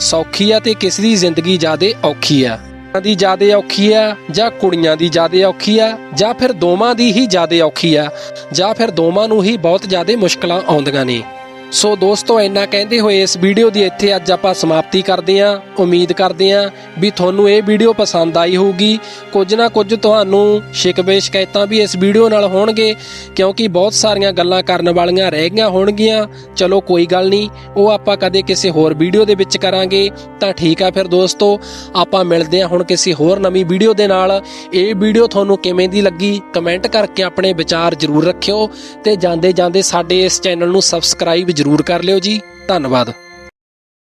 ਸੌਖੀ ਆ ਤੇ ਕਿਸ ਦੀ ਜ਼ਿੰਦਗੀ ਜ਼ਿਆਦਾ ਔਖੀ ਆ। ਕੁੜੀਆਂ ਦੀ ਜ਼ਿਆਦੇ ਔਖੀ ਆ ਜਾਂ ਕੁੜੀਆਂ ਦੀ ਜ਼ਿਆਦਾ ਔਖੀ ਆ ਜਾਂ ਫਿਰ ਦੋਵਾਂ ਦੀ ਹੀ ਜ਼ਿਆਦਾ ਔਖੀ ਆ ਜਾਂ ਫਿਰ ਦੋਵਾਂ ਨੂੰ ਹੀ ਬਹੁਤ ਜ਼ਿਆਦਾ ਮੁਸ਼ਕਲਾਂ ਆਉਂਦੀਆਂ ਨੇ। ਸੋ ਦੋਸਤੋ, ਇੰਨਾ ਕਹਿੰਦੇ ਹੋਏ ਇਸ ਵੀਡੀਓ ਦੀ ਇੱਥੇ ਅੱਜ ਆਪਾਂ ਸਮਾਪਤੀ ਕਰਦੇ ਆਂ ਉਮੀਦ ਕਰਦੇ ਆਂ ਵੀ ਤੁਹਾਨੂੰ ਇਹ ਵੀਡੀਓ ਪਸੰਦ ਆਈ ਹੋਊਗੀ। ਕੁਝ ਨਾ ਕੁਝ ਤੁਹਾਨੂੰ ਸ਼ਿਕਵੇ ਸ਼ਿਕਾਇਤਾਂ ਵੀ ਇਸ ਵੀਡੀਓ ਨਾਲ ਹੋਣਗੇ, ਕਿਉਂਕਿ ਬਹੁਤ ਸਾਰੀਆਂ ਗੱਲਾਂ ਕਰਨ ਵਾਲੀਆਂ ਰਹਿ ਗਈਆਂ ਹੋਣਗੀਆਂ। ਚਲੋ, ਕੋਈ ਗੱਲ ਨਹੀਂ, ਉਹ ਆਪਾਂ ਕਦੇ ਕਿਸੇ ਹੋਰ ਵੀਡੀਓ ਦੇ ਵਿੱਚ ਕਰਾਂਗੇ। ਤਾਂ ਠੀਕ ਆ ਫਿਰ ਦੋਸਤੋ, ਆਪਾਂ ਮਿਲਦੇ ਹਾਂ ਹੁਣ ਕਿਸੇ ਹੋਰ ਨਵੀਂ ਵੀਡੀਓ ਦੇ ਨਾਲ। ਇਹ ਵੀਡੀਓ ਤੁਹਾਨੂੰ ਕਿਵੇਂ ਦੀ ਲੱਗੀ, ਕਮੈਂਟ ਕਰਕੇ ਆਪਣੇ ਵਿਚਾਰ ਜ਼ਰੂਰ ਰੱਖਿਓ। ਤੇ ਜਾਂਦੇ ਜਾਂਦੇ ਸਾਡੇ ਇਸ ਚੈਨਲ ਨੂੰ ਸਬਸਕ੍ਰਾਈਬ ਜ਼ਰੂਰ ਕਰ ਲਿਓ ਜੀ। ਧੰਨਵਾਦ।